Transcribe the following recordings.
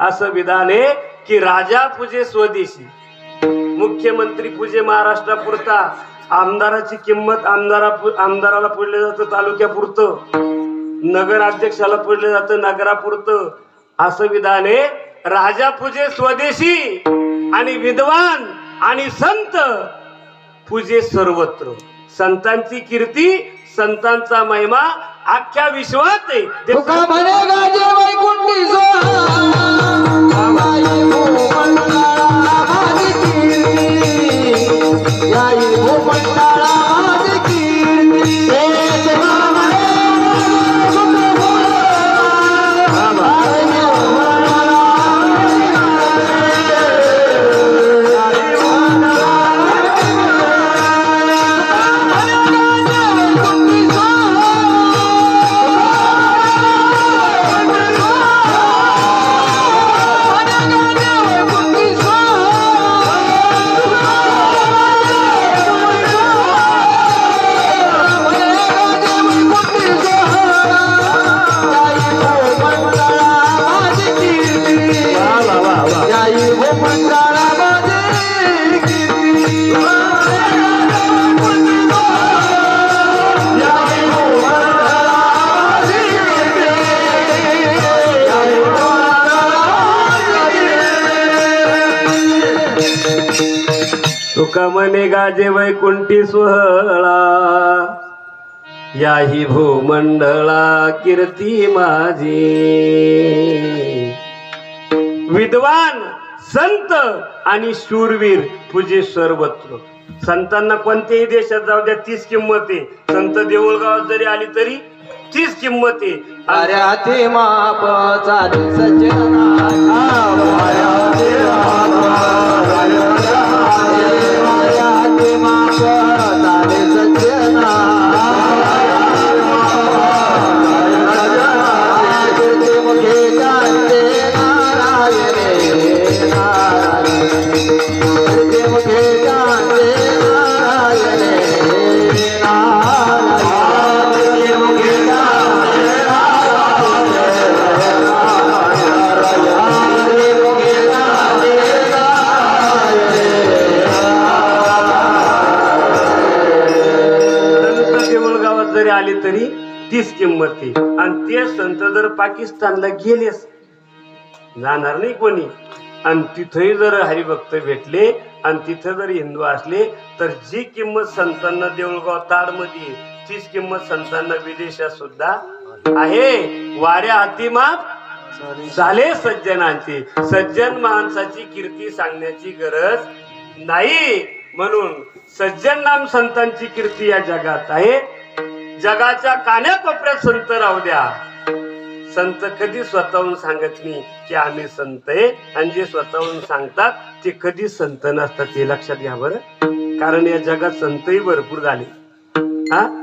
असं विधान आहे की राजा पूजे स्वदेशी. मुख्यमंत्री पूजे महाराष्ट्रापुरता. आमदाराची किंमत आमदारा आमदाराला पुढले जातं तालुक्यापुरतं. नगराध्यक्षाला अध्यक्षाला जातं नगरापुरतं. असं विधान आहे राजा पूजे स्वदेशी आणि विद्वान आणि संत पूजे सर्वत्र. संतांची कीर्ती संतांचा महिमा अख्ख्या विश्वात आहे तुका म्हणे गाजे वैकुंठी सोहळा. याही भूमंडळा कीर्ती माझी. विद्वान संत आणि शूरवीर पूजे सर्वत्र. संतांना कोणत्याही देशात जाऊ द्या तीच किंमत आहे. संत देऊळगावात जरी आली तरी तीच किंमत आहे. अरे माप चाले जरी आले तरी तीच किंमत आहे. आणि ते संत जर पाकिस्तानला गेलेच जाणार नाही कोणी. आणि तिथंही जर हरिभक्त भेटले आणि तिथं जर हिंदू असले तर जी किंमत संतांना देऊळगाव ताडमध्ये तीच किंमत संतांना विदेशात सुद्धा आहे. वाऱ्या हाती माप झाले सज्जनांची. सज्जन माणसाची कीर्ती सांगण्याची गरज नाही. म्हणून सज्जन नाम संतांची कीर्ती या जगात आहे. जगाच्या कान्याकोपऱ्यात संत राहू द्या. संत कधी स्वतःहून सांगत नाही की आम्ही संत आहे आणि जे स्वतःहून सांगतात ते कधी संत नसतात हे लक्षात घ्या बरं. कारण या जगात संतही भरपूर झाले. हा?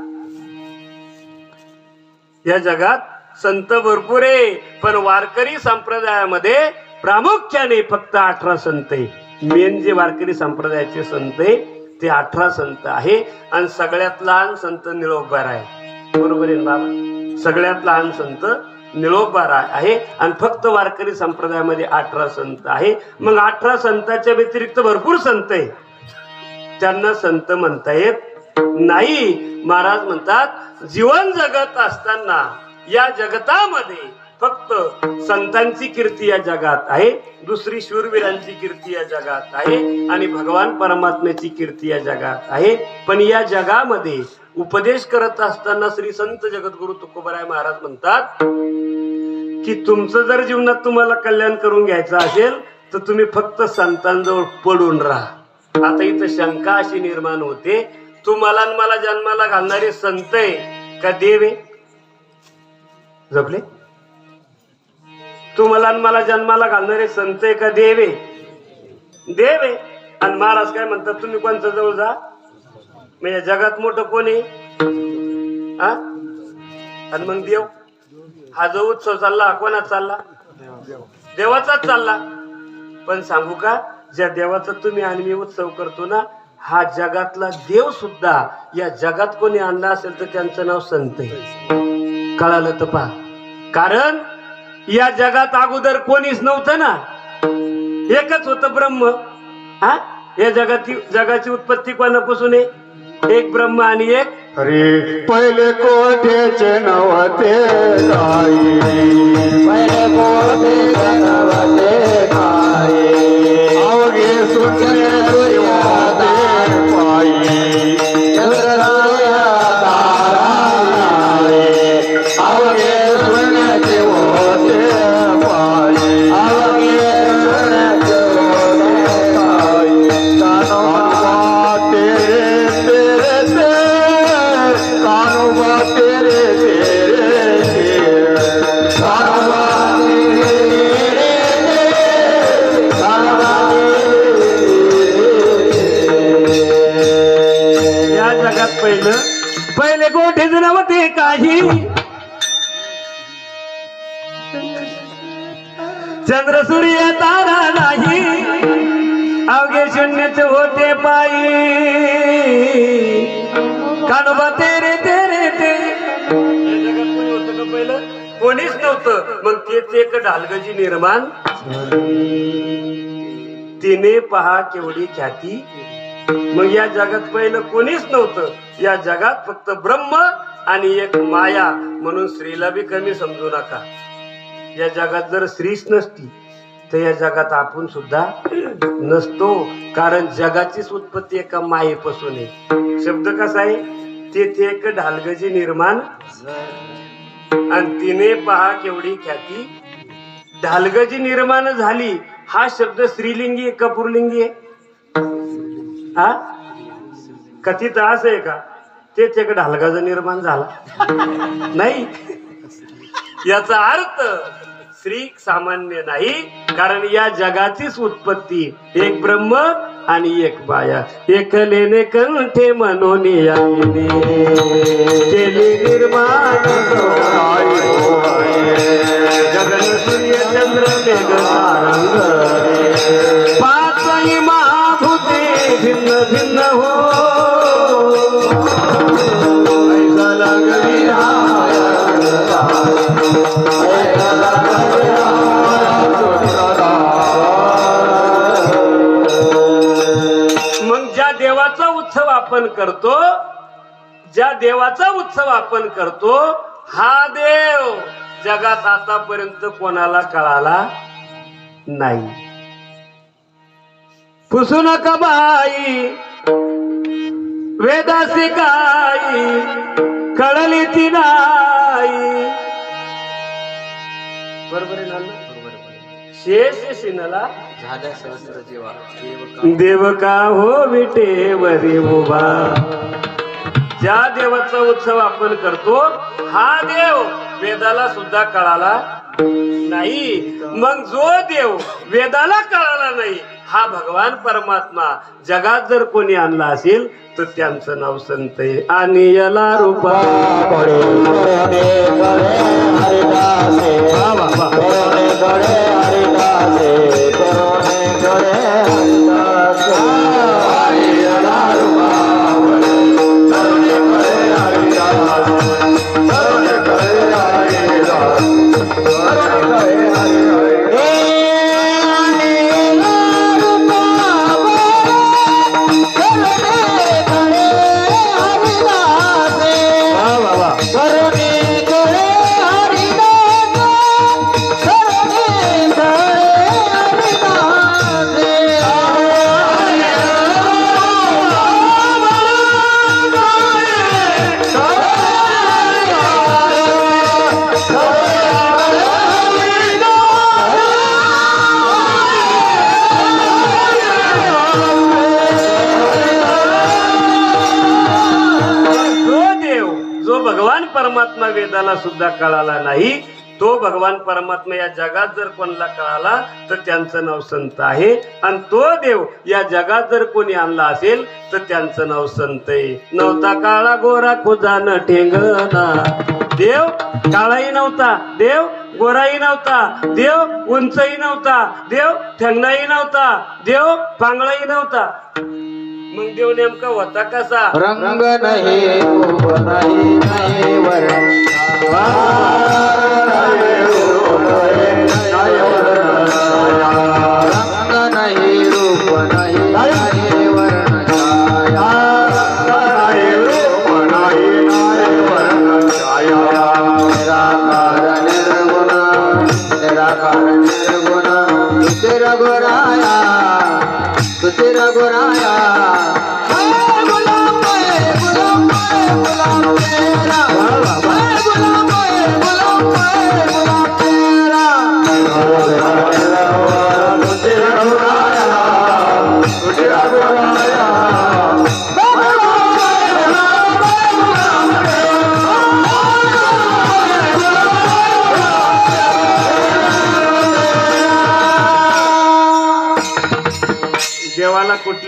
या जगात संत भरपूर आहे पण वारकरी संप्रदायामध्ये प्रामुख्याने फक्त अठरा संत आहे. मेन जे वारकरी संप्रदायाचे संत आहे ते अठरा संत आहे आणि सगळ्यात लहान संत निळोबार आहे. बरोबर आहे बाबा? सगळ्यात लहान संत निळोबार आहे आणि फक्त वारकरी संप्रदायामध्ये अठरा संत आहे. मग अठरा संतांच्या व्यतिरिक्त भरपूर संत आहे त्यांना संत म्हणता येत नाही. महाराज म्हणतात जीवन जगत असताना या जगतामध्ये फक्त संतांची कीर्ती या जगात आहे दुसरी शूरवीरांची कीर्ती या जगात आहे आणि भगवान परमात्म्याची कीर्ती या जगात आहे. पण या जगामध्ये उपदेश करत असताना श्री संत जगद्गुरु तुकोबराय महाराज म्हणतात की तुमचं जर जीवनात तुम्हाला कल्याण करून घ्यायचं असेल तर तुम्ही फक्त संतांजवळ पडून राहा. आता इथं शंका अशी निर्माण होते तुम्हाला मला जन्माला घालणारे संत आहे का देव आहे? जपले? तुम्हाला आणि मला जन्माला घालणारे संत आहे का देव आहे? देव आहे. आणि महाराज काय म्हणतात तुम्ही कोणत्या जवळ जा? म्हणजे जगात मोठं कोण आहे? हा? आणि मग देव हा जो उत्सव चालला हा कोणाचा चालला? देवाचाच चालला. पण सांगू का ज्या देवाचा तुम्ही आणि मी उत्सव करतो ना हा जगातला देव सुद्धा या जगात कोणी आणला असेल तर त्यांचं नाव संत आहे. कळालं तर पहा. कारण या जगात अगोदर कोणीच नव्हतं ना? एकच होतं ब्रह्म. हा? या जगाची जगाची उत्पत्ती कोणापासून आहे? एक ब्रह्म आणि एक? अरे पहिले कोठेचे नव्हते एक ढालगजी निर्माण तिने पहा केवढी ख्याती मग या जगात पहिलं कोणीच नव्हतं. या जगात फक्त ब्रह्म आणि एक माया म्हणून स्त्रीला बी कमी समजू नका. या जगात जर स्त्रीच नसती तर या जगात आपण सुद्धा नसतो. कारण जगाचीच उत्पत्ती एका मायेपासून आहे. शब्द कसा आहे? तेथे एक ढालगजी निर्माण. आणि तिने पहा केवढी ख्याती ढालगजी निर्माण झाली हा शब्द स्त्रीलिंगी कपूरलिंगी आहे? हा? कथित असं आहे का? तेच एक ढालगाज निर्माण झाला. नाही. याचा अर्थ स्त्री सामान्य नाही कारण या जगाचीच उत्पत्ती एक ब्रह्म आणि एक माया. एक लेने कंठे म्हणून निर्माण पाचही महाभूते भिन्न भिन्न हो मग ज्या देवाचा उत्सव आपण करतो ज्या देवाचा उत्सव आपण करतो हा देव जगात आतापर्यंत कोणाला कळाला नाही. पुसू नका बाई वेदासी गाई कळली ती नाही. बरोबर शेष शिनला झाल्या सहस्र जीवा. देव का हो विटेवरी उभा. ज्या देवाचा उत्सव आपण करतो हा देव वेदाला सुद्धा कळाला नाही मग जो देव वेदाला कळाला नाही हा भगवान परमात्मा जगात जर कोणी आणला असेल तर त्यांचं नाव संत आहे आणि याला रूपा वा, जो भगवान परमात्मा वेदाला सुद्धा कळाला नाही तो भगवान परमात्मा या जगात जर कोणाला कळाला तर त्यांचं नाव संत आहे. आणि तो देव या जगात जर कोणी आणला असेल तर त्यांचं नाव संत आहे. नव्हता काळा गोरा खुदान ठेंगना देव काळाही नव्हता देव गोराही नव्हता देव उंचही नव्हता देव ठेंगणाही नव्हता देव पांगळाही नव्हता. मग देव नेमका होता कसा? रंग नाही रूप नाही नाही वर्ण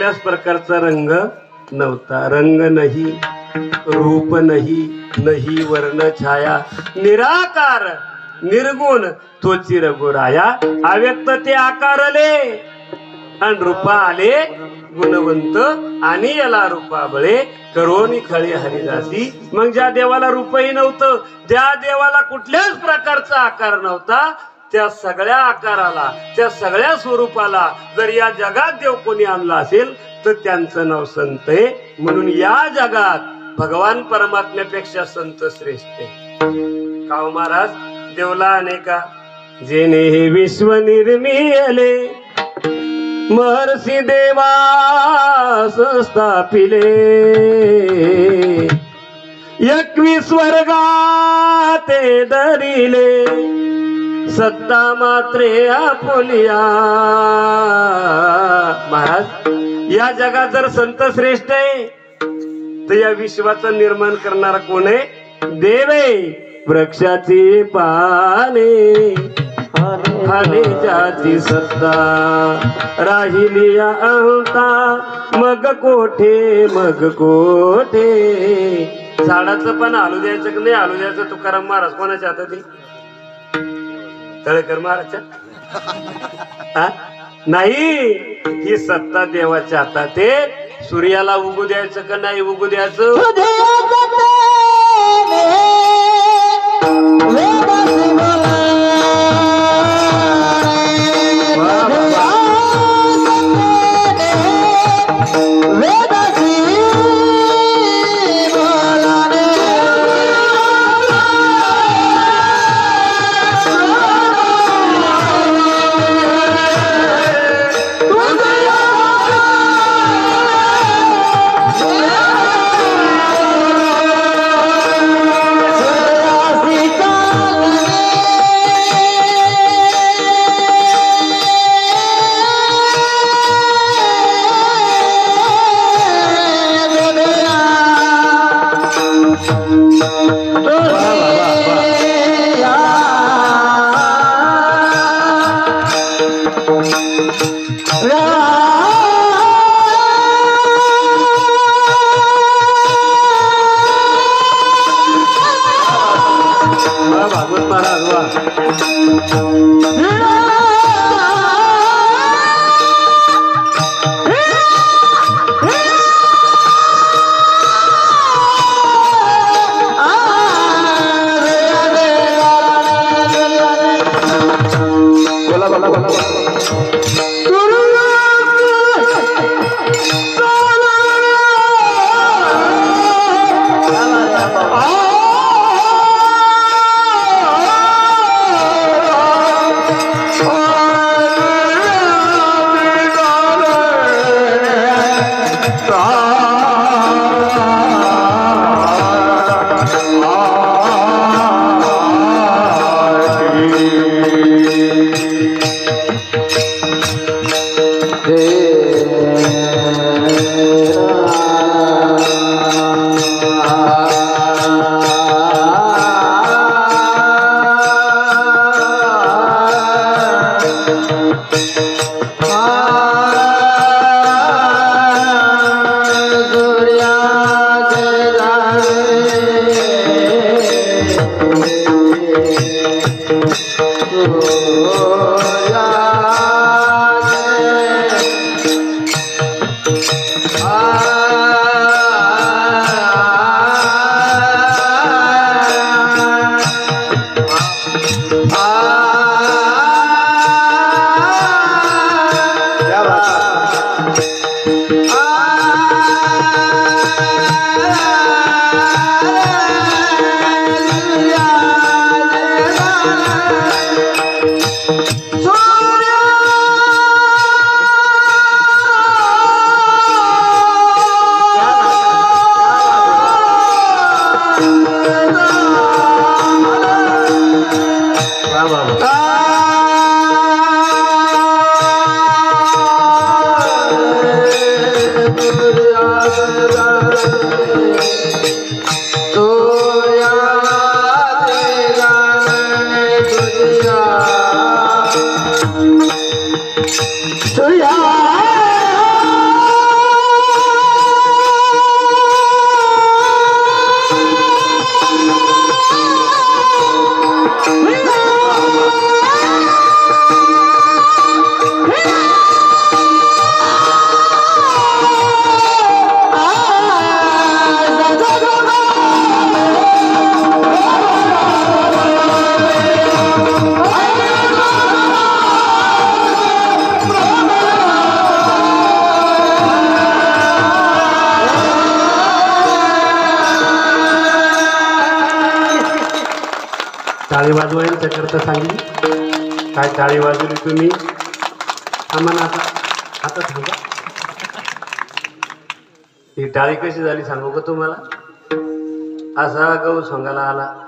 कोणत्याच प्रकारचा रंग नव्हता. रंग नाही रूप नाही नाही वर्ण छाया निराकार निर्गुण तोची रघुराया अव्यक्त ते आकारले. आणि रूपा आले गुणवंत आणि याला रूपाबळे करोनी खळी हरिदासी. मग ज्या देवाला रूपही नव्हतं त्या देवाला कुठल्याच प्रकारचा आकार नव्हता. त्या सगळ्या आकाराला त्या सगळ्या स्वरूपाला जर या जगात देव कोणी आणला असेल तर त्यांचं नाव संत आहे. म्हणून या जगात भगवान परमात्म्यापेक्षा संत श्रेष्ठ आहे. काव हो महाराज? देवला अनेका जेने हे विश्व निर्मिले महर्षी देवा स्थापिले. एकवीस वर्गा ते दरिले. सत्ता मात्रे आपुलिया. महाराज या जगात जर संत श्रेष्ठ आहे तर या विश्वाचं निर्माण करणारा कोण आहे? देव आहे. वृक्षाची पाने खाली ज्याची सत्ता. राहिली या अहंता मग कोठे मग कोठे? झाडाचं पण आलू द्यायचं की नाही? आलू द्यायचं तुकाराम महाराज कोणाच्या हातात आहे? तळेकर महाराजच्या नाही ही सत्ता देवाच्या हातात ते सूर्याला उगू द्यायचं का नाही उगू द्यायचं. करता सांगली काय टाळी वाजवली तुम्ही? आम्हाला आता. आता थांबा. ही टाळी कशी झाली सांगू का तुम्हाला? असा गहू सोंगाला आला.